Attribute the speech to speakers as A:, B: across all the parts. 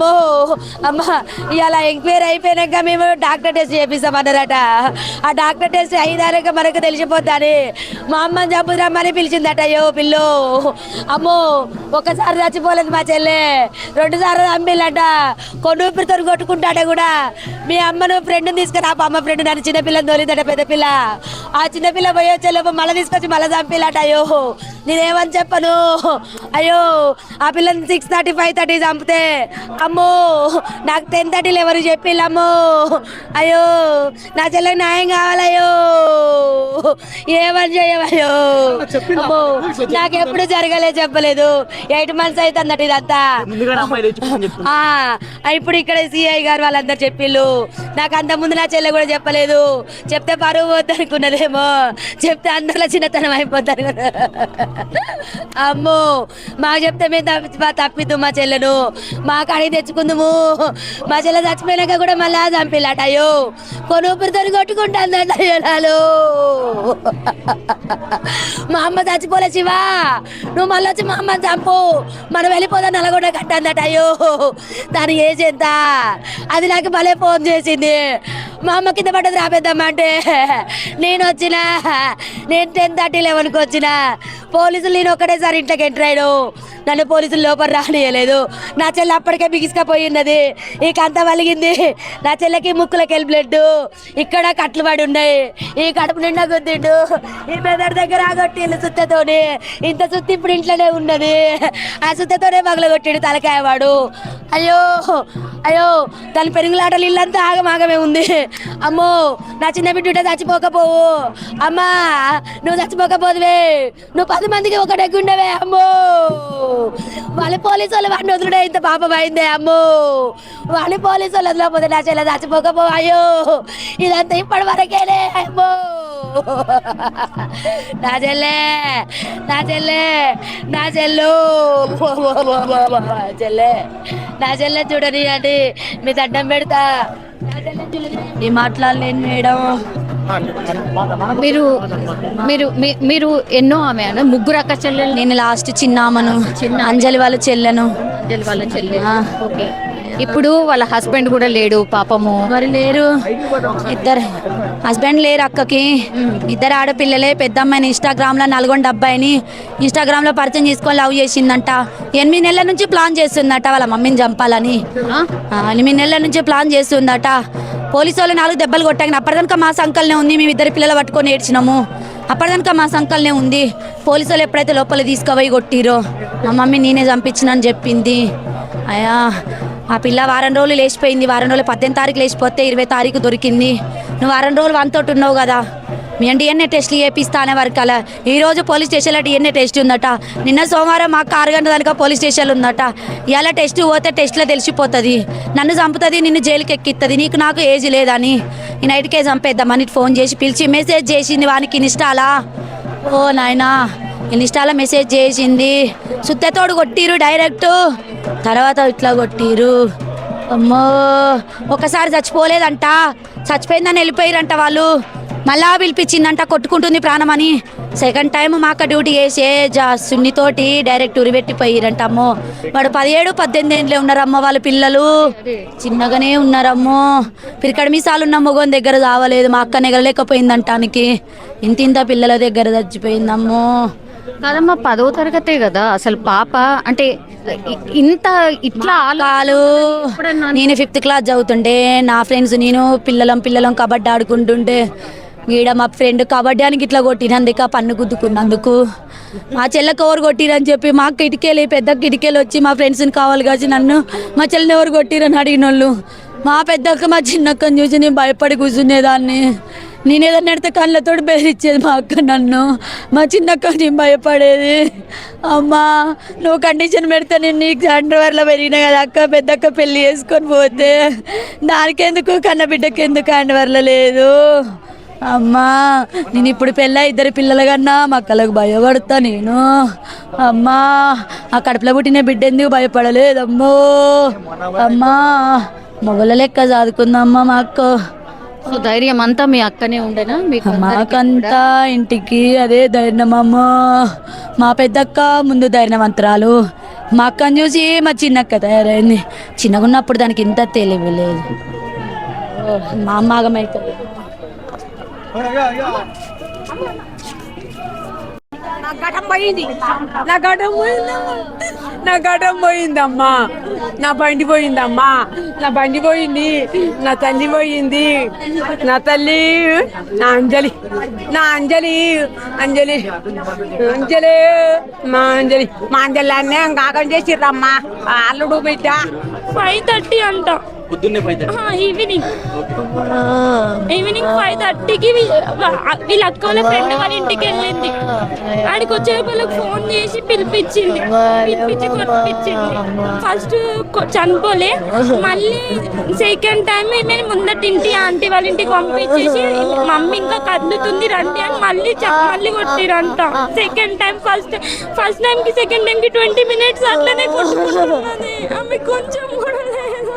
A: అమ్మో అమ్మ ఇలా ఎంక్వైరీ అయిపోయినాక మేము డాక్టర్ టెస్ట్ చేపిస్తామన్నారట ఆ డాక్టర్ టెస్ట్ అయినాక మనకు తెలిసిపోతాని మా అమ్మని చంపుదామని పిలిచిందట అయ్యో పిల్లు. అమ్మో ఒకసారి చచ్చిపోలేదు మా చెల్లె. రెండుసార్లు చంపిల్లట కొన్ని కొట్టుకుంటాట కూడా మీ అమ్మను ఫ్రెండ్ని తీసుకురా అమ్మ ఫ్రెండ్ నన్ను చిన్నపిల్లని తోలిందట పెద్ద పిల్ల. ఆ చిన్నపిల్ల పోయే చెల్లెపు మళ్ళీ తీసుకొచ్చి మళ్ళీ చంపిల్లట అయ్యో. నేనేమని చెప్పను? అయ్యో ఆ పిల్లని సిక్స్ థర్టీ ఫైవ్ థర్టీ చంపితే అమ్మో. నాకు టెన్ థర్టీలు ఎవరు చెప్పిల్లమ్మో? అయ్యో నా చెల్లెకి న్యాయం కావాలయ్యో ఏమని చేయవయ్యో? అమ్మో నాకు ఎప్పుడు జరగలే చెప్పలేదు. ఎయిట్ మంత్స్ అవుతుందట ఇదంతా ఆ, ఇప్పుడు ఇక్కడ సిఐ గారు వాళ్ళందరూ చెప్పిళ్ళు నాకు అంత ముందు నా చెల్లె కూడా చెప్పలేదు. చెప్తే పరువు పోద్ది అనుకున్నదేమో చెప్తే అందరిలో చిన్నతనం అయిపోతారు అమ్మో మాకు చెప్తే మేము తప్పి తప్పిద్దు మా చెల్లెను. మా కాడికి తెచ్చుకుందుము. మా చెల్లె చచ్చిపోయినాక కూడా మళ్ళా చంపిల్లట అయ్యో కొన్ని ఊపిరితో అయ్యో మా అమ్మ చచ్చిపోలే శివా నువ్వు మళ్ళీ వచ్చి మా అమ్మని చంపు. మనం వెళ్ళిపోదా నల్గొండ కట్టాందట అయ్యో. దాని ఏజ్ ఎంత? అది నాకు భలే ఫోన్ చేసింది. మా అమ్మ కింద పడ్డది రాపేద్దామా అంటే. నేను వచ్చిన నేను టెన్ థర్టీ లెవెన్కి వచ్చిన. పోలీసులు నేను ఒక్కడేసారి ఇంట్లోకి ఎంటర్ అయ్యాను నన్ను పోలీసులు లోపల రానియలేదు. నా చెల్లి అప్పటికే బిగిసుకపోయి ఉన్నది ఈ కంత వలిగింది. నా చెల్లెకి ముక్కులకి వెళ్ళి బ్లడ్. ఇక్కడ కట్లు పడి ఉన్నాయి. ఈ కడుపు నిండా గుద్దిండు. ఈ మెదడు దగ్గర ఆగొట్టి సుత్తతోని. ఇంత సుత్తి ఇప్పుడు ఇంట్లోనే ఉన్నది. ఆ సుత్తతోనే మగలగొట్టాడు తలకాయ వాడు. అయ్యో అయ్యో దాని పెరుగులాటలు ఇల్లంతా ఆగమాగమే ఉంది. అమ్మో నా చిన్న బిడ్డ చచ్చిపోకపోవు. అమ్మా నువ్వు చచ్చిపోకపోదువే. నువ్వు పది మందికి ఒకటే గుండెవే అమ్మో. వాళ్ళ పోలీసు వాళ్ళు వాడిని వదులుడే ఇంత పాపం అయిందే అమ్మో. వాళ్ళ పోలీసు వాళ్ళు వదలకపోతే నా చెల్లె చచ్చిపోకపోవాయో. ఇదంతా ఇప్పటి వరకేలే అమ్మో. నా చెల్లె నా చెల్లె నా చెల్లు. చెల్లె. నా చెల్లె చూడని అంటే మీ దండం పెడతా.
B: ఏం మాట్లాడలేను మేడం. మీరు మీరు మీరు ఎన్నో ఆమె ముగ్గురు అక్క చెల్లెలు?
C: నేను లాస్ట్ చిన్నామను.
B: చిన్న.
C: అంజలి వాళ్ళ చెల్లెను.
B: చెల్లి వాళ్ళ చెల్లి. ఓకే. ఇప్పుడు వాళ్ళ హస్బెండ్ కూడా లేడు పాపము.
C: మరి లేరు. ఇద్దరు. హస్బెండ్ లేరు అక్కకి. ఇద్దరు ఆడపిల్లలే పెద్ద అమ్మాయిని ఇన్స్టాగ్రామ్లో నల్గొండ అబ్బాయిని ఇన్స్టాగ్రామ్లో పరిచయం చేసుకొని లవ్ చేసిందంట. ఎనిమిది నెలల నుంచి ప్లాన్ చేస్తుందట వాళ్ళ మమ్మీని చంపాలని. ఎనిమిది నెలల నుంచి ప్లాన్ చేస్తుందట. పోలీసు వాళ్ళు నాలుగు దెబ్బలు కొట్టాక అప్పటిదాకా మా సంకల్నే ఉంది మేము ఇద్దరు పిల్లలు పట్టుకొని ఏడ్చినాము. అప్పటిదాకా మా సంకల్నే ఉంది. పోలీసు వాళ్ళు ఎప్పుడైతే లోపల తీసుకుపోయి కొట్టిరో మా మమ్మీ నేనే చంపించినని చెప్పింది. అయ్యా ఆ పిల్ల వారం రోజులు లేచిపోయింది. వారం రోజులు పద్దెనిమిది తారీఖు లేచిపోతే ఇరవై తారీఖు దొరికింది. నువ్వు వారం రోజులు వన్తోటి ఉన్నావు కదా. మీ డిఎన్ఏ టెస్ట్లు చేపిస్తా అనే వరకు అలా. ఈరోజు పోలీస్ స్టేషన్లో డిఎన్ఏ టెస్ట్ ఉందట. నిన్న సోమవారం మాకు ఆరు గంటల దానికా పోలీస్ స్టేషన్లో ఉందట. ఇలా టెస్ట్ పోతే టెస్ట్లో తెలిసిపోతుంది. నన్ను చంపుతుంది నిన్ను జైలుకి ఎక్కిస్తుంది నీకు నాకు ఏజ్ లేదని. ఈ నైట్కే చంపేద్దామని ఫోన్ చేసి పిలిచి మెసేజ్ చేసింది వానికి ఇన్స్టాలా. ఓ నాయనా. ఇన్స్టాలో మెసేజ్ చేసింది సుత్తతోడు కొట్టిరు డైరెక్ట్. తర్వాత ఇట్లా కొట్టిరు. అమ్మో ఒకసారి చచ్చిపోలేదంట. చచ్చిపోయిందని వెళ్ళిపోయారంట వాళ్ళు. మళ్ళా పిలిపించిందంట కొట్టుకుంటుంది ప్రాణం అని సెకండ్ టైం మా అక్క డ్యూటీ చేసే జా సున్నితోటి డైరెక్ట్ ఉరిపెట్టిపోయిరంట అమ్మో. వాడు పదిహేడు పద్దెనిమిది ఏండ్లే ఉన్నారమ్మ వాళ్ళ పిల్లలు. చిన్నగానే ఉన్నారమ్మో. పిరికడ మీసాలు ఉన్న మొగోని దగ్గర రావలేదు మా అక్క నెగలేకపోయిందంటానికి ఇంత ఇంత పిల్లల దగ్గర చచ్చిపోయిందమ్మో.
B: కాదమ్మా పదో తరగతే కదా. అసలు పాప అంటే ఇంత ఇట్లా ఆలో-
C: నేను ఫిఫ్త్ క్లాస్ చదువుతుంటే నా ఫ్రెండ్స్ నేను పిల్లలం పిల్లలం కబడ్డీ ఆడుకుంటుంటే ఈడ మా ఫ్రెండ్ కబడ్డీ అని ఇట్లా కొట్టినందుక పన్ను గుద్దుకున్నందుకు. మా చెల్లెకి ఎవరు కొట్టిరని చెప్పి మా అక్క ఇటుకేలు పెద్ద ఇటుకేలు వచ్చి మా ఫ్రెండ్స్ని కావాలి కాచి నన్ను మా చెల్లిని ఎవరు కొట్టిరని అడిగిన వాళ్ళు మా పెద్దక్క మా చిన్నక్కని చూసి నేను భయపడి కూర్చునేదాన్ని. నేను ఏదైనా నెడితే కళ్ళతో బెదిరించేది మా అక్క నన్ను. మా చిన్నక్క నేను భయపడేది. అమ్మా నువ్వు కండిషన్ పెడితే నేను నీకు అండర్వేర్లో పెరిగినా కదా అక్క పెద్దక్క పెళ్ళి చేసుకొని పోతే. దానికెందుకు? కన్న బిడ్డకి ఎందుకు అండర్వేర్లో లేదు? అమ్మా నేను ఇప్పుడు పెళ్ళ ఇద్దరు పిల్లల కన్నా మా అక్కలకు భయపడతా నేను. అమ్మా ఆ కడుపులో పుట్టిన బిడ్డ ఎందుకు భయపడలేదమ్మో? అమ్మా మొగల లెక్క చదువుకుందమ్మా మా అక్క.
B: సో ధైర్యం అంతా మీ అక్కనే ఉండేనా? మీకు
C: మాకంతా ఇంటికి అదే ధైర్యం అమ్మ మా పెద్దక్క ముందు ధైర్యవంతురాలు. మా అక్కని చూసి మా చిన్నక్క తయారైంది. చిన్నగా ఉన్నప్పుడు దానికి ఇంత తెలివి లేదు. మా అమ్మ ఆగమవుతుంది
D: నా ఘటం పోయింది నా ఘటం పోయిందమ్మా నా పోయిందమ్మా నా బండి పోయిందమ్మా. నా బండి పోయింది. నా తల్లి పోయింది. నా తల్లి నా అంజలి. నా అంజలి అంజలి. అంజలి మా అంజలి. మా అంజలి అన్నే కాకం చేసిర్రమ్మా. అల్లుడు బిడ్డ.
E: ఫైవ్ థర్టీ అంట. ఈవినింగ్. ఈవినింగ్ ఫైవ్ థర్టీకి వీళ్ళ అక్క వాళ్ళ ఫ్రెండ్ వాళ్ళ ఇంటికి వెళ్ళింది. ఆడికి వచ్చే వాళ్ళకి ఫోన్ చేసి పిలిపించింది. పిలిపించి కొట్టించింది ఫస్ట్ చనిపోలే. మళ్ళీ సెకండ్ టైం మేము ముందటి ఇంటి ఆంటీ వాళ్ళ ఇంటికి పంపించేసి మమ్మీ ఇంకా కదులుతుంది రండి అని మళ్ళీ మళ్ళీ కొట్టిరంట. Second time first first time కి సెకండ్ టైం కి ట్వంటీ మినిట్స్ అట్లనే కొట్టుకుంటున్నది. ఆమె కొంచెం కూడా లేదు.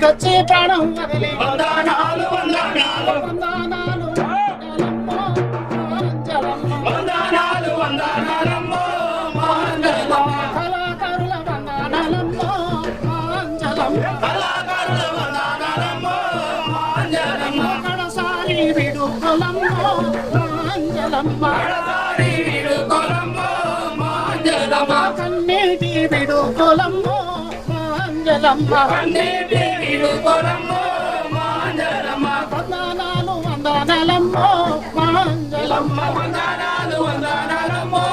F: కచ్చే ప్రాణం వదిలి వందనాలు వందనాలు వందనాలు వందనాలు వందనాలమ్మో కళాకారుల వందనాలమ్మ మాంజలమ్మ మాంజలమ్మ. కడసారి విడుకులమ్మో మాంజలమ్మ. కన్నీటి కన్నీటి విడుకులమ్మో మాంజలమ్మ. వందనాలు వందనాలమ్మో మాంజలమ్మ. వందనాలు వందనాలమ్మో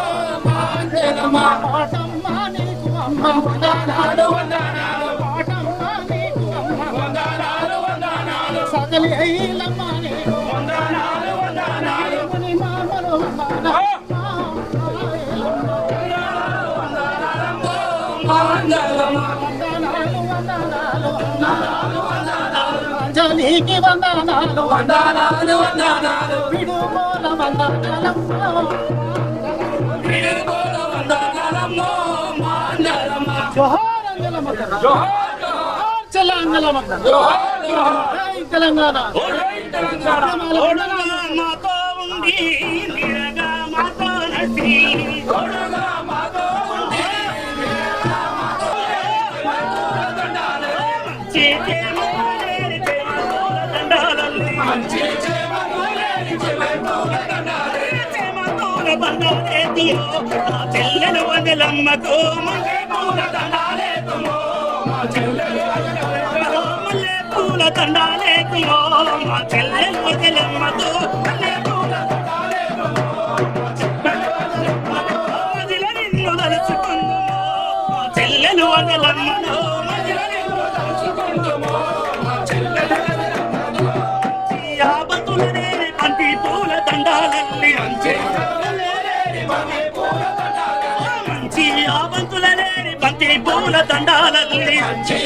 F: మాంజలమ్మ. పాటమ్మ నీకు అమ్మ వందనాలు. వందనాలు పాటమ్మ నీకు అమ్మ. వందనాలు వందనాలు. సగలి ఐలమ్మ అంజలికి వందనాలు వందనాలు వందనాలు విడుమూల వందనాలమ్మో. విడుమూల వందనాలమ్మో మాంజలమ్మ జోహార్ జోహార్ జోహార్ తెలంగాణ జోహార్ జోహార్ తెలంగాణ తెలంగాణ మాతో ఉంది నిరగా మాతో నసి నవ్వేదియో ఆ వదలమ్మతో మల్లె పూల దండాలే తుమో మా చెల్లెలు మల్లె చెల్లెలు వదలమ్మతో మల్లె పూల పూల దండాలన్నీ అంచే. మంచి ఆ బంతులనేని బంతి పూల మంచి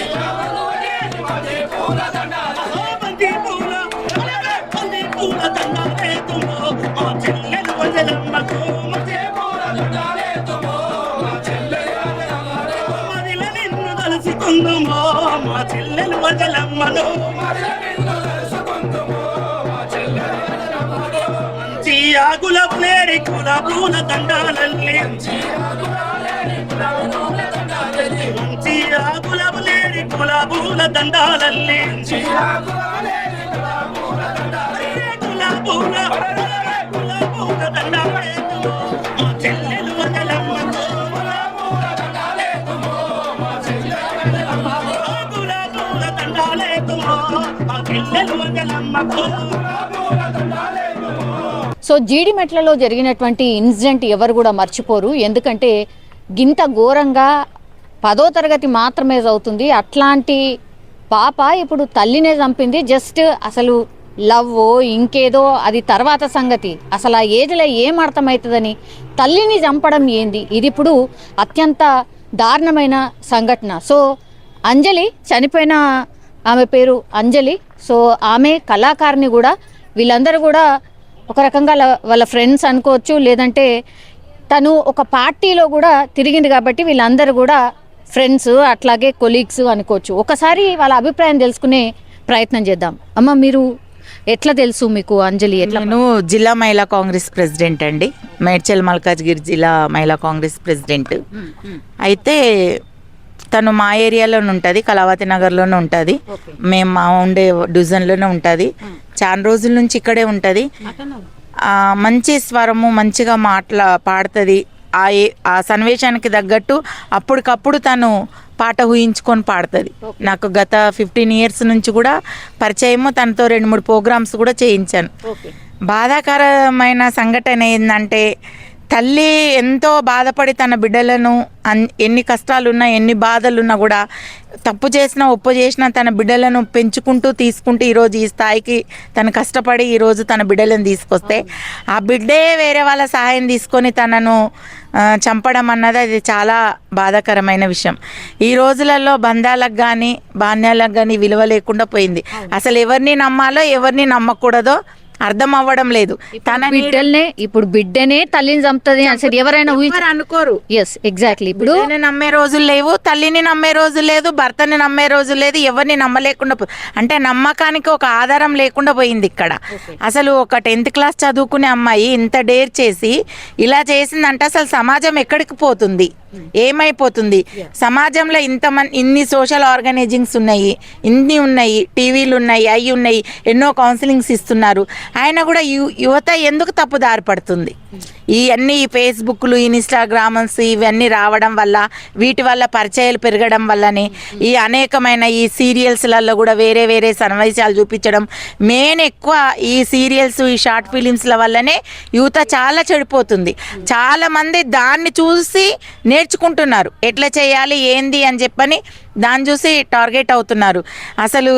F: బంతి పూల బంతి పూల మా చెల్లెలు దండాలేతుమో మా చెల్లెలు మదిల నిన్ను తలుసుకుందుమో మా చెల్లెలు వజలమ్మను మంచి ఆకుల ప్లేడి కుల పూల దండాలల్లి మంచి ఆకుల ప్లేడి కుల పూల దండాలల్లి కుల పూల కుల పూల దండాలేతుమో మా చెల్లెలు వదలమ్మతో కుల పూల దండాలేతుమో మా చెల్లెలు వదలమ్మతో
B: సో జీడిమెట్లలో జరిగినటువంటి ఇన్సిడెంట్ ఎవరు కూడా మర్చిపోరు. ఎందుకంటే గింత ఘోరంగా పదో తరగతి మాత్రమే చదువుతుంది. అట్లాంటి పాప ఇప్పుడు తల్లినే చంపింది. జస్ట్ అసలు లవ్ ఇంకేదో అది తర్వాత సంగతి. అసలు ఆ ఏజ్లో ఏం అర్థమవుతుందని తల్లిని చంపడం ఏంది? ఇది ఇప్పుడు అత్యంత దారుణమైన సంఘటన. సో అంజలి చనిపోయిన ఆమె పేరు అంజలి. సో ఆమె కళాకారిణి కూడా. వీళ్ళందరూ కూడా ఒక రకంగా వాళ్ళ ఫ్రెండ్స్ అనుకోవచ్చు లేదంటే తను ఒక పార్టీలో కూడా తిరిగింది కాబట్టి వీళ్ళందరూ కూడా ఫ్రెండ్స్ అట్లాగే కొలీగ్స్ అనుకోవచ్చు. ఒకసారి వాళ్ళ అభిప్రాయం తెలుసుకునే ప్రయత్నం చేద్దాం. అమ్మ మీరు ఎట్లా తెలుసు మీకు అంజలి ఎట్లా
G: నేను జిల్లా మహిళా కాంగ్రెస్ ప్రెసిడెంట్ అండి. మేడ్చల్ మల్కాజ్గిరి జిల్లా మహిళా కాంగ్రెస్ ప్రెసిడెంట్. అయితే తను మా ఏరియాలోనే ఉంటుంది కళావతి నగర్లోనే ఉంటుంది. మేము మా ఉండే డివిజన్లోనే ఉంటుంది. చాలా రోజుల నుంచి ఇక్కడే ఉంటుంది. మంచి స్వరము మంచిగా మాట్లా పాడుతుంది. ఆ ఆ సన్నివేశానికి తగ్గట్టు అప్పటికప్పుడు తను పాట ఊహించుకొని పాడుతుంది. నాకు గత ఫిఫ్టీన్ ఇయర్స్ నుంచి కూడా పరిచయము తనతో రెండు మూడు ప్రోగ్రామ్స్ కూడా చేయించాను. బాధాకరమైన సంఘటన ఏంటంటే తల్లి ఎంతో బాధపడి తన బిడ్డలను ఎన్ని కష్టాలున్నా ఎన్ని బాధలున్నా కూడా తప్పు చేసినా ఒప్పు చేసినా తన బిడ్డలను పెంచుకుంటూ తీసుకుంటూ ఈరోజు ఈ స్థాయికి తను కష్టపడి ఈరోజు తన బిడ్డలను తీసుకొస్తే ఆ బిడ్డే వేరే వాళ్ళ సహాయం తీసుకొని తనను చంపడం అన్నది అది చాలా బాధాకరమైన విషయం. ఈ రోజులలో బంధాలకు కానీ బాణ్యాలకు కానీ విలువ లేకుండా పోయింది. అసలు ఎవరిని నమ్మాలో ఎవరిని నమ్మకూడదో అర్థం అవ్వడం లేదు తన
B: బిడ్డల్నే ఇప్పుడు బిడ్డనే తల్లిని చంపుతుంది అసలు ఎవరైనా
G: అనుకోరు.
B: ఎస్ ఎగ్జాక్ట్లీ ఇప్పుడు
G: నమ్మే రోజులు లేవు తల్లిని నమ్మే రోజు లేదు భర్తని నమ్మే రోజు లేదు ఎవరిని నమ్మలేకుండా అంటే నమ్మకానికి ఒక ఆధారం లేకుండా పోయింది ఇక్కడ. అసలు ఒక టెన్త్ క్లాస్ చదువుకునే అమ్మాయి ఇంత డేర్ చేసి ఇలా చేసిందంటే అసలు సమాజం ఎక్కడికి పోతుంది? ఏమైపోతుంది? సమాజంలో ఇంతమంది ఇన్ని సోషల్ ఆర్గనైజింగ్స్ ఉన్నాయి ఇన్ని ఉన్నాయి టీవీలు ఉన్నాయి అవి ఉన్నాయి ఎన్నో కౌన్సిలింగ్స్ ఇస్తున్నారు. ఆయన కూడా యు- యువత ఎందుకు తప్పుదారి పడుతుంది? ఈ ఫేస్బుక్లు ఈ ఫేస్బుక్లు ఇన్స్టాగ్రామ్స్ ఇవన్నీ రావడం వల్ల వీటి వల్ల పరిచయాలు పెరగడం వల్లనే ఈ అనేకమైన ఈ సీరియల్స్లలో కూడా వేరే వేరే సన్నివేశాలు చూపించడం మెయిన్ ఎక్కువ ఈ సీరియల్స్ ఈ షార్ట్ ఫిలిమ్స్ల వల్లనే యువత చాలా చెడిపోతుంది. చాలామంది దాన్ని చూసి నేర్చుకుంటున్నారు. ఎట్లా చేయాలి ఏంది అని చెప్పని దాన్ని చూసి టార్గెట్ అవుతున్నారు. అసలు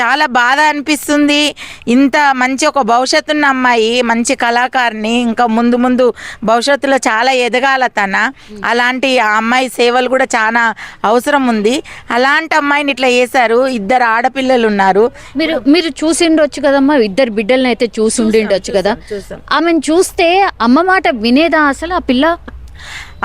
G: చాలా బాధ అనిపిస్తుంది. ఇంత మంచి ఒక భవిష్యత్తు ఉన్న అమ్మాయి మంచి కళాకారిని ఇంకా ముందు ముందు భవిష్యత్తులో చాలా ఎదగాల తన. అలాంటి ఆ అమ్మాయి సేవలు కూడా చాలా అవసరం ఉంది. అలాంటి అమ్మాయిని ఇట్లా చేశారు. ఇద్దరు ఆడపిల్లలు ఉన్నారు.
B: మీరు మీరు చూసిండొచ్చు కదమ్మా. ఇద్దరు బిడ్డల్ని అయితే చూసి ఉండిండొచ్చు కదా ఆమెను చూస్తే అమ్మ మాట వినేదా అసలు? ఆ పిల్ల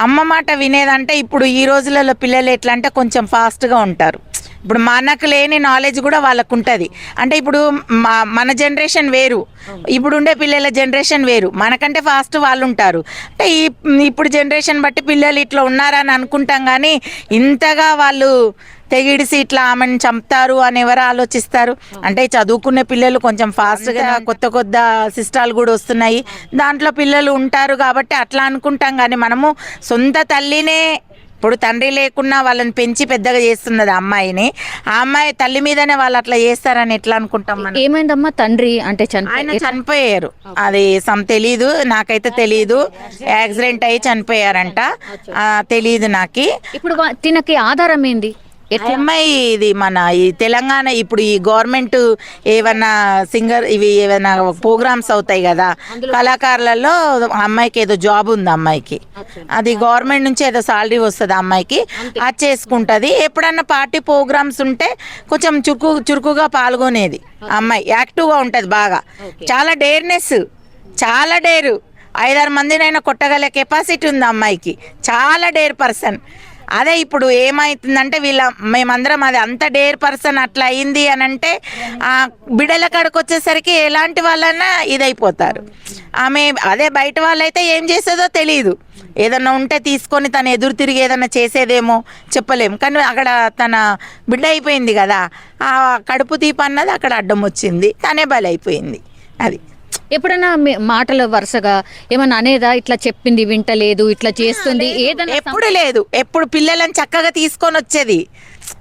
G: అమ్మ మాట వినేదంటే ఇప్పుడు ఈ రోజులలో పిల్లలు ఎట్లా అంటే కొంచెం ఫాస్ట్గా ఉంటారు. ఇప్పుడు మనకు లేని నాలెడ్జ్ కూడా వాళ్ళకు ఉంటుంది అంటే ఇప్పుడు మా- మన జనరేషన్ వేరు. ఇప్పుడు ఉండే పిల్లల జనరేషన్ వేరు. మనకంటే ఫాస్ట్ వాళ్ళు ఉంటారు అంటే ఈ ఇప్పుడు జనరేషన్ బట్టి పిల్లలు ఇట్లా ఉన్నారని అనుకుంటాం కానీ ఇంతగా వాళ్ళు తెగిడిసి ఇట్లా ఆమెను చంపుతారు అని ఎవరు ఆలోచిస్తారు? అంటే చదువుకునే పిల్లలు కొంచెం ఫాస్ట్గా కొత్త కొత్త సిస్టాలు కూడా వస్తున్నాయి. దాంట్లో పిల్లలు ఉంటారు కాబట్టి అట్లా అనుకుంటాం కానీ మనము సొంత తల్లినే ఇప్పుడు తండ్రి లేకున్నా వాళ్ళని పెంచి పెద్దగా చేస్తున్నది ఆ అమ్మాయిని. ఆ అమ్మాయి తల్లి మీదనే వాళ్ళు అట్లా చేస్తారని ఎట్లా అనుకుంటాం మనం?
B: ఏమైందమ్మా? తండ్రి అంటే
G: ఆయన
B: చనిపోయి
G: చనిపోయారు. అది సమ్ తెలీదు నాకైతే తెలీదు. యాక్సిడెంట్ అయ్యి చనిపోయారంట. ఆ, తెలీదు నాకి.
B: ఇప్పుడు వా- తినకి ఆధారం ఏంది?
G: అమ్మాయి ఇది మన ఈ తెలంగాణ ఇప్పుడు ఈ గవర్నమెంట్ ఏమన్నా సింగర్ ఇవి ఏమైనా ప్రోగ్రామ్స్ అవుతాయి కదా కళాకారులలో అమ్మాయికి ఏదో జాబ్ ఉంది అమ్మాయికి. అది గవర్నమెంట్ నుంచి ఏదో సాలరీ వస్తుంది అమ్మాయికి అది చేసుకుంటది. ఎప్పుడన్నా పార్టీ ప్రోగ్రామ్స్ ఉంటే కొంచెం చురుకు చురుకుగా పాల్గొనేది అమ్మాయి. యాక్టివ్గా ఉంటది బాగా. చాలా డేర్నెస్ చాలా డేరు. ఐదారు మందినైనా కొట్టగల కెపాసిటీ ఉంది అమ్మాయికి. చాలా డేర్ పర్సన్. అదే ఇప్పుడు ఏమైతుందంటే వీళ్ళ మేమందరం అది అంత డేర్ పర్సన్ అట్లా అయింది అని అంటే ఆ బిడల కాడికి వచ్చేసరికి ఎలాంటి వాళ్ళన్నా ఇదైపోతారు. ఆమె అదే బయట వాళ్ళైతే ఏం చేసేదో తెలియదు ఏదన్నా ఉంటే తీసుకొని తను ఎదురు తిరిగి ఏదన్నా చేసేదేమో చెప్పలేము. కానీ అక్కడ తన బిడ్డ అయిపోయింది కదా ఆ కడుపు తీప అన్నది అక్కడ అడ్డం వచ్చింది. తనే బలైపోయింది. అది.
B: ఎప్పుడైనా మాటలు వరుసగా ఏమన్నా అనేదా? ఇట్లా చెప్పింది వింటలేదు ఇట్లా చేస్తుంది ఏదైనా
G: ఎప్పుడు లేదు. ఎప్పుడు పిల్లలను చక్కగా తీసుకొని వచ్చేది.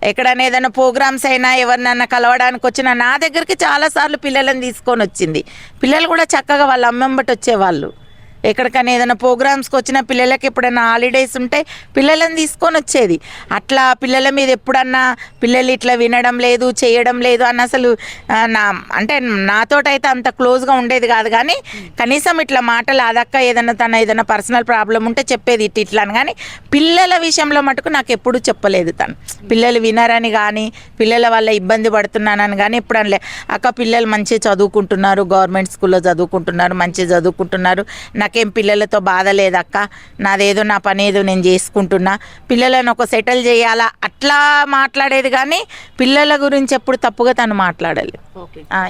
G: ఎక్కడైనా ఏదైనా ప్రోగ్రామ్స్ అయినా ఎవరినైనా కలవడానికి వచ్చినా నా దగ్గరికి చాలా సార్లు పిల్లలను తీసుకొని వచ్చింది. పిల్లలు కూడా చక్కగా వాళ్ళ అమ్మెంబటి వచ్చేవాళ్ళు. ఎక్కడికైనా ఏదైనా ప్రోగ్రామ్స్కి వచ్చిన పిల్లలకి ఎప్పుడైనా హాలిడేస్ ఉంటే పిల్లలను తీసుకొని వచ్చేది. అట్లా పిల్లల మీద ఎప్పుడన్నా పిల్లలు ఇట్లా వినడం లేదు చేయడం లేదు అని అసలు నా అంటే నాతోటైతే అంత క్లోజ్గా ఉండేది కాదు కానీ కనీసం ఇట్లా మాటలు అదక్క ఏదైనా తన ఏదైనా పర్సనల్ ప్రాబ్లం ఉంటే చెప్పేది ఇట్ ఇట్లా అని కానీ పిల్లల విషయంలో మటుకు నాకు ఎప్పుడూ చెప్పలేదు తను. పిల్లలు వినరని కానీ పిల్లల వల్ల ఇబ్బంది పడుతున్నానని కానీ ఎప్పుడు అనలే అక్క పిల్లలు మంచిగా చదువుకుంటున్నారు గవర్నమెంట్ స్కూల్లో చదువుకుంటున్నారు మంచిగా చదువుకుంటున్నారు నాకు పిల్లలతో బాధ లేదక్క. నాదేదో నా పని ఏదో నేను చేసుకుంటున్నా. పిల్లలను ఒక సెటిల్ చేయాలా? అట్లా మాట్లాడేది కానీ పిల్లల గురించి ఎప్పుడు తప్పుగా తను మాట్లాడలేదు.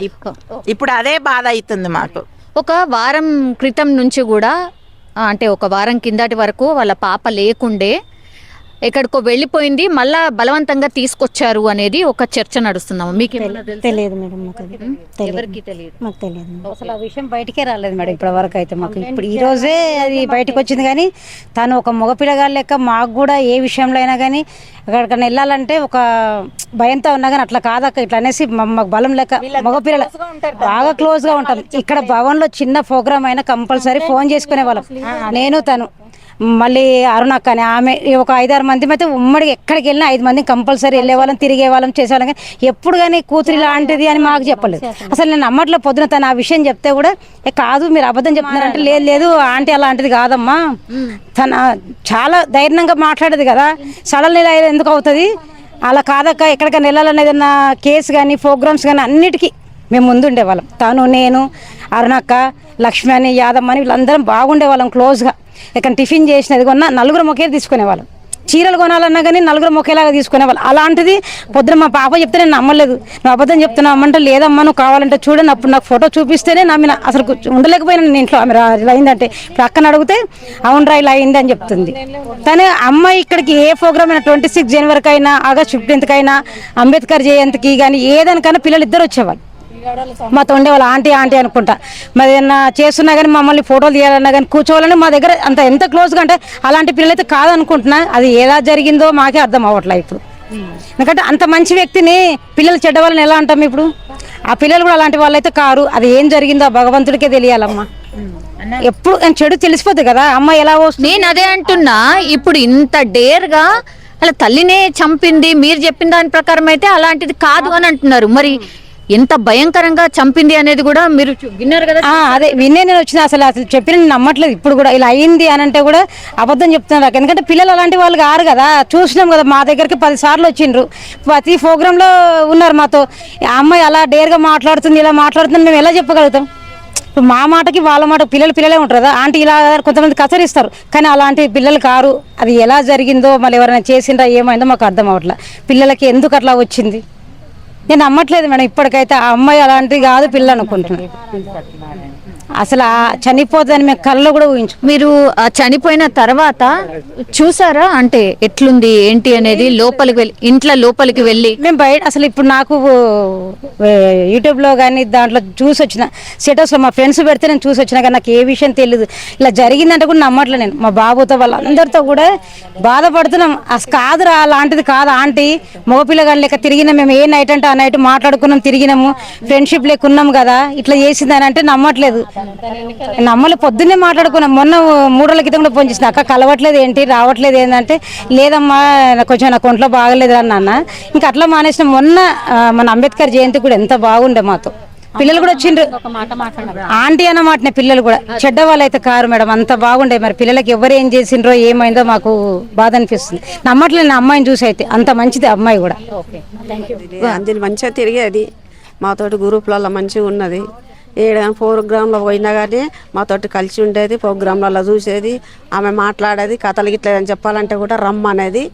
G: ఇప్- ఇప్పుడు అదే బాధ అవుతుంది మాకు.
B: ఒక వారం క్రితం నుంచి కూడా అంటే ఒక వారం కిందటి వరకు వాళ్ళ పాప లేకుండే ఎక్కడికో వెళ్ళిపోయింది మళ్ళా బలవంతంగా తీసుకొచ్చారు అనేది ఒక చర్చ నడుస్తున్నాము మీకు?
H: తెలియదు మేడం మాకు. తెలియదు?
B: ఎవరికీ తెలియదు?
H: మాకు తెలియదు. అసలు ఆ విషయం బయటికే రాలేదు మేడం ఇప్పటి వరకు అయితే మాకు. ఇప్పుడు ఈ రోజే అది బయటకు వచ్చింది కానీ తను ఒక మగ పిల్లగాడు లెక్క మాకు కూడా ఏ విషయంలో అయినా కానీ అక్కడికన్నా వెళ్ళాలంటే ఒక భయంతో ఉన్నా కానీ అట్లా కాదక్క. ఇట్లా అనేసి మాకు బలం లెక్క మగ పిల్లల బాగా క్లోజ్గా ఉంటాం ఇక్కడ భవన్లో చిన్న ప్రోగ్రామ్ అయినా కంపల్సరీ ఫోన్ చేసుకునే వాళ్ళం. నేను తను. మళ్ళీ అరుణక్క అని ఆమె ఒక ఐదారు మంది అయితే ఉమ్మడికి ఎక్కడికి వెళ్ళినా ఐదు మంది కంపల్సరీ వెళ్ళే వాళ్ళం తిరిగే వాళ్ళం చేసేవాళ్ళం. కానీ ఎప్పుడు కానీ కూతురి లాంటిది అని మాకు చెప్పలేదు. అసలు నేను నమ్మట్లో పొద్దున తను ఆ విషయం చెప్తే కూడా "ఏ, కాదు మీరు అబద్ధం చెప్తున్నారంటే లేదు లేదు ఆంటీ అలాంటిది కాదమ్మా. తన చాలా ధైర్యంగా మాట్లాడేది కదా. సడన్ ఇలా ఎందుకు అవుతుంది? అలా కాదక్క ఎక్కడికైనా వెళ్ళాలన్న ఏదన్నా కేసు కానీ ప్రోగ్రామ్స్ కానీ అన్నిటికీ మేము ముందు ఉండేవాళ్ళం. తను నేను అరుణక్క లక్ష్మి అని యాదమ్మ అని వీళ్ళందరం బాగుండేవాళ్ళం క్లోజ్గా. ఇక్కడ టిఫిన్ చేసినది కొన్నా నలుగురు ఒకే తీసుకునేవాళ్ళం. చీరలు కొనాలన్నా కానీ నలుగురు ఒకేలాగా తీసుకునేవాళ్ళు. అలాంటిది పొద్దున మా పాప చెప్తే నేను నమ్మలేదు. నువ్వు అబద్ధం చెప్తున్నావు అమ్మంటే లేదమ్మా నువ్వు కావాలంటే చూడండి అప్పుడు నాకు ఫోటో చూపిస్తేనే నమ్మిన అసలు ఉండలేకపోయినా నేను ఇంట్లో ఆమె ఇలా అయిందంటే. ఇప్పుడు అక్కన అడిగితే అవునరా ఇలా అయింది అని చెప్తుంది. తను అమ్మ ఇక్కడికి ఏ ప్రోగ్రామ్ అయినా ట్వంటీ సిక్స్ జనవరికి అయినా ఆగస్ట్ ఫిఫ్టీన్త్కి అయినా అంబేద్కర్ జయంతికి కానీ ఏదానికైనా పిల్లలు ఇద్దరు వచ్చేవాళ్ళు. మా తొండే వాళ్ళ ఆంటీ ఆంటీ అనుకుంటా. మరి ఏదన్నా చేస్తున్నా కానీ మమ్మల్ని ఫోటోలు తీయాలన్నా కానీ కూర్చోవాలని మా దగ్గర అంత ఎంత క్లోజ్గా అంటే అలాంటి పిల్లలైతే కాదనుకుంటున్నా. అది ఎలా జరిగిందో మాకే అర్థం అవ్వట్లే ఇప్పుడు. ఎందుకంటే అంత మంచి వ్యక్తిని పిల్లలు చెడ్డ వాళ్ళని ఎలా అంటాం ఇప్పుడు? ఆ పిల్లలు కూడా అలాంటి వాళ్ళైతే కారు. అది ఏం జరిగిందో ఆ భగవంతుడికే తెలియాలమ్మా. ఎప్పుడు చెడు తెలిసిపోద్ది కదా. అమ్మ ఎలా వస్తుంది?
B: నేను అదే అంటున్నా. ఇప్పుడు ఇంత డేర్గా అలా తల్లినే చంపింది మీరు చెప్పిన దాని ప్రకారం అయితే అలాంటిది కాదు అని అంటున్నారు. మరి ఎంత భయంకరంగా చంపింది అనేది కూడా మీరు చూ- విన్నారు కదా?
H: అదే విన్నే నేను వచ్చిన అసలు అసలు చెప్పిన నేను నమ్మట్లేదు. ఇప్పుడు కూడా ఇలా అయింది అని అంటే కూడా అబద్ధం చెప్తున్నారు ఎందుకంటే పిల్లలు అలాంటి వాళ్ళు కారు కదా. చూసినాం కదా మా దగ్గరికి పది సార్లు వచ్చిండ్రు. ప్రతి ప్రోగ్రాంలో ఉన్నారు మాతో. అమ్మాయి అలా డేర్గా మాట్లాడుతుంది ఇలా మాట్లాడుతుంది మేము ఎలా చెప్పగలుగుతాం? ఇప్పుడు మా మాటకి వాళ్ళ మాట పిల్లలు పిల్లలే ఉంటారు కదా. ఆంటీ ఇలా కొంతమంది కసరిస్తారు. కానీ అలాంటి పిల్లలు కారు అది ఎలా జరిగిందో మళ్ళీ ఎవరైనా చేసిందా ఏమైందో మాకు అర్థం అవట్లా పిల్లలకి ఎందుకు అట్లా వచ్చింది? నేను నమ్మట్లేదు మేడం ఇప్పటికైతే ఆ అమ్మాయి అలాంటిది కాదు పిల్ల అనుకుంటున్నాను అసలు ఆ చనిపోతుందని మేము కళ్ళు కూడా ఊహించు
B: మీరు ఆ చనిపోయిన తర్వాత చూసారా? అంటే ఎట్లుంది ఏంటి అనేది లోపలికి వెళ్ళి ఇంట్లో లోపలికి వెళ్ళి.
H: మేము బయట అసలు ఇప్పుడు నాకు యూట్యూబ్లో కానీ దాంట్లో చూసి వచ్చిన స్టేటస్లో మా ఫ్రెండ్స్ పెడితే నేను చూసి వచ్చిన కానీ నాకు ఏ విషయం తెలియదు ఇలా జరిగిందంటే కూడా నమ్మట్లే నేను. మా బాబుతో వాళ్ళందరితో కూడా బాధపడుతున్నాం. అసలు కాదురా అలాంటిది కాదు ఆంటీ. మగపిల్లగాడు లెక్క తిరిగినాం మేము ఏ నైట్ అంటే ఆ నైట్ మాట్లాడుకున్నాం తిరిగినాము. ఫ్రెండ్షిప్ లెక్క ఉన్నాం కదా ఇట్లా చేసిందని అంటే నమ్మట్లేదు. నమ్మలే పొద్దున్నే మాట్లాడుకున్నాం. మొన్న మూడు రోజుల క్రితం కూడా ఫోన్ చేసిన అక్క కలవట్లేదు ఏంటి? రావట్లేదు ఏంటంటే లేదమ్మా కొంచెం నాకు ఒంట్లో బాగలేదు అని అన్న. ఇంకా అట్లా మానేసిన. మొన్న మన అంబేద్కర్ జయంతి కూడా ఎంత బాగుండే మాతో. పిల్లలు కూడా వచ్చిండ్రు. ఆంటీ అన్నమాటనే పిల్లలు కూడా. చెడ్డ వాళ్ళు అయితే కారు మేడం అంత బాగుండే. మరి పిల్లలకి ఎవరు ఏం చేసిండ్రో ఏమైందో మాకు బాధ అనిపిస్తుంది. నమ్మట్లేదు నా అమ్మాయిని చూసి అయితే. అంత మంచిది అమ్మాయి కూడా.
I: అంజలి మంచిగా తిరిగేది. మాతోటి గ్రూపులలో మంచిగా ఉన్నది. ఏడ ప్రోగ్రాంలో పోయినా కానీ మాతోటి కలిసి ఉండేది ప్రోగ్రాంలలో చూసేది ఆమె మాట్లాడేది కథలు గిట్ల అని చెప్పాలంటే కూడా రమ్మనేది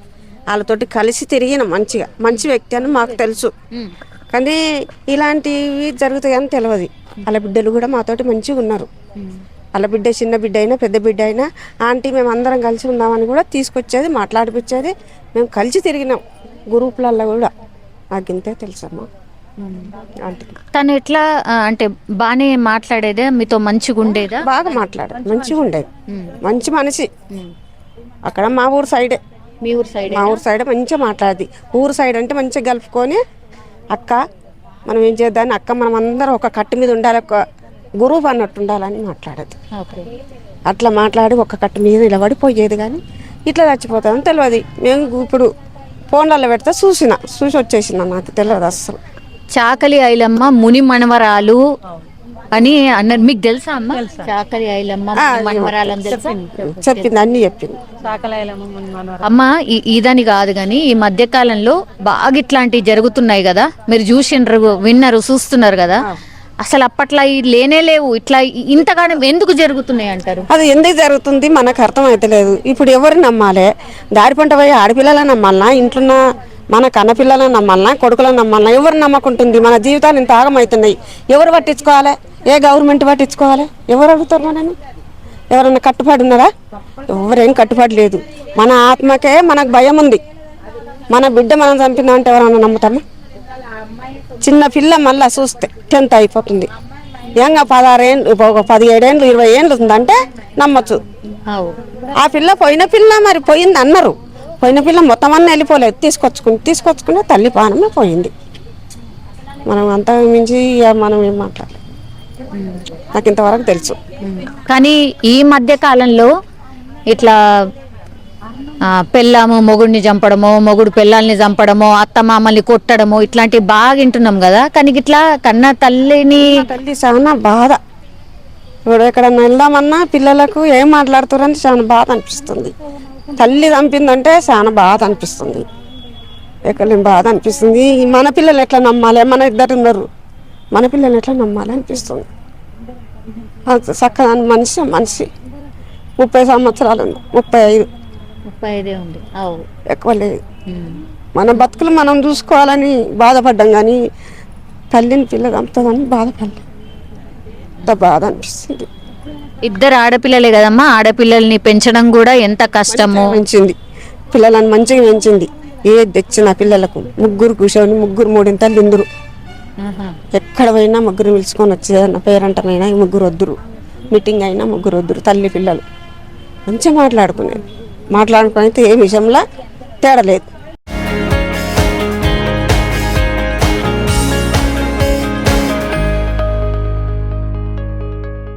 I: వాళ్ళతోటి కలిసి తిరిగిన మంచిగా. మంచి వ్యక్తి అని మాకు తెలుసు. కానీ ఇలాంటివి జరుగుతాయని తెలియదు వాళ్ళ బిడ్డలు కూడా మాతోటి మంచిగా ఉన్నారు. వాళ్ళ బిడ్డ చిన్న బిడ్డ అయినా పెద్ద బిడ్డ అయినా ఆంటీ మేము అందరం కలిసి ఉందామని కూడా తీసుకొచ్చేది మాట్లాడిపించేది మేము కలిసి తిరిగినాం. గ్రూపులలో కూడా. నాకు ఇంతే తెలుసమ్మా.
B: తను ఎట్లా అంటే బాగానే మాట్లాడేదా? మీతో మంచిగా ఉండేదా?
I: బాగా మాట్లాడారు. మంచిగా ఉండేది. మంచి మనిషి. అక్కడ మా ఊరు సైడే.
B: మీ ఊరు సైడ్
I: మా ఊరు సైడ్ మంచిగా మాట్లాడేది. ఊరు సైడ్ అంటే మంచిగా కలుపుకొని అక్క మనం ఏం చేద్దాం? అక్క మనం అందరం ఒక కట్టు మీద ఉండాలి ఒక గురువు అన్నట్టు ఉండాలని మాట్లాడేది. అట్లా మాట్లాడి ఒక కట్టు మీద నిలబడి పోయేది కానీ ఇట్లా చచ్చిపోతామని తెలియదు మేము ఇప్పుడు ఫోన్లలో పెడితే చూసిన. చూసి వచ్చేసిన నాకు తెలియదు అస్సలు.
B: చాకలి ఐలమ్మ ముని మనవరాలు అని అన్నారు మీకు తెలుసా అమ్మ? చాకలి ఐలమ్మ మనవరాలు తెలుసా?
I: చెప్పింది అన్ని చెప్పింది.
B: అమ్మ ఇదని కాదు కానీ ఈ మధ్య కాలంలో బాగా ఇట్లాంటివి జరుగుతున్నాయి కదా. మీరు చూసిండ్రు విన్నారు చూస్తున్నారు కదా. అసలు అప్పట్లో ఈ లేనే లేవు. ఇట్లా ఇంతగానో ఎందుకు జరుగుతున్నాయి అంటారు?
I: అది ఎందుకు జరుగుతుంది? మనకు అర్థం అవుతలేదు ఇప్పుడు ఎవరు నమ్మాలి? దారి పంట పోయి ఆడపిల్లలను నమ్మాలనా? ఇంట్లో మన కన్నపిల్లలను నమ్మాలనా కొడుకులను నమ్మాలనా? ఎవరు నమ్మకుంటుంది? మన జీవితాలు ఇంత ఆగమవుతున్నాయి ఎవరు పట్టించుకోవాలి? ఏ గవర్నమెంట్ పట్టించుకోవాలి? ఎవరు అడుగుతారు మనని ఎవరన్నా కట్టుబడి ఉన్నారా? ఎవరేం కట్టుబడి లేదు. మన ఆత్మకే మనకు భయం ఉంది. మన బిడ్డ మనం చంపిందంటే ఎవరన్నా నమ్ముతామా చిన్న పిల్ల మళ్ళీ చూస్తే టెన్త్ అయిపోతుంది. ఏంగా పదహారేళ్ళు ఒక పదిహేడేళ్ళు ఇరవై ఏళ్ళు ఉందంటే నమ్మచ్చు. ఆ పిల్ల పోయిన పిల్ల మరి పోయింది అన్నారు. పోయిన పిల్ల మొత్తం అన్న వెళ్ళిపోలేదు. తీసుకొచ్చుకుని తీసుకొచ్చుకుని తల్లి పానమే పోయింది. మనం అంతా మించి మనం ఏం మాట్లాడాలి. నాకు ఇంతవరకు తెలుసు.
B: కానీ ఈ మధ్య కాలంలో ఇట్లా పెళ్ళాము మొగుడిని చంపడము మొగుడు పెళ్ళాల్ని చంపడము అత్త మామల్ని కొట్టడము ఇట్లాంటివి బాగా వింటున్నాం కదా. కానీ ఇట్లా కన్న తల్లిని
I: తల్లి చాలా బాధ. ఇప్పుడు ఎక్కడన్నా వెళ్దామన్నా పిల్లలకు ఏం మాట్లాడుతారని చాలా బాధ అనిపిస్తుంది. తల్లి చంపిందంటే చాలా బాధ అనిపిస్తుంది. ఎక్కడ బాధ అనిపిస్తుంది. మన పిల్లలు ఎట్లా నమ్మాలి? మన ఇద్దరు ఉన్నారు. మన పిల్లలు ఎట్లా నమ్మాలి అనిపిస్తుంది. అంత చక్కదాని మనిషి మనిషి. ముప్పై సంవత్సరాలు ఉంది. ముప్పై ఐదు.
B: ముప్పై ఐదే ఉంది.
I: ఎక్కువ లేదు. మన బతుకులు మనం చూసుకోవాలని బాధపడ్డాం కానీ తల్లిని పిల్ల చంపుతుందని బాధపడలేదు అంత బాధ అనిపిస్తుంది.
B: ఇద్దరు ఆడపిల్లలే కదమ్మా. ఆడపిల్లల్ని పెంచడం కూడా ఎంత కష్టమో.
I: పెంచింది. పిల్లలను మంచిగా పెంచింది. ఏది తెచ్చిన పిల్లలకు? ముగ్గురు కూర్చొని ముగ్గురు మూడింతలు ఇందురు ఎక్కడ పోయినా ముగ్గురు పిలుచుకొని వచ్చేదన్న పేరంటమైనా ఈ ముగ్గురు వద్దురు. మీటింగ్ అయినా ముగ్గురు వద్దురు తల్లి పిల్లలు. మంచిగా మాట్లాడుకునేది. మాట్లాడుకుని అయితే ఏ విషయంలో తేడా లేదు.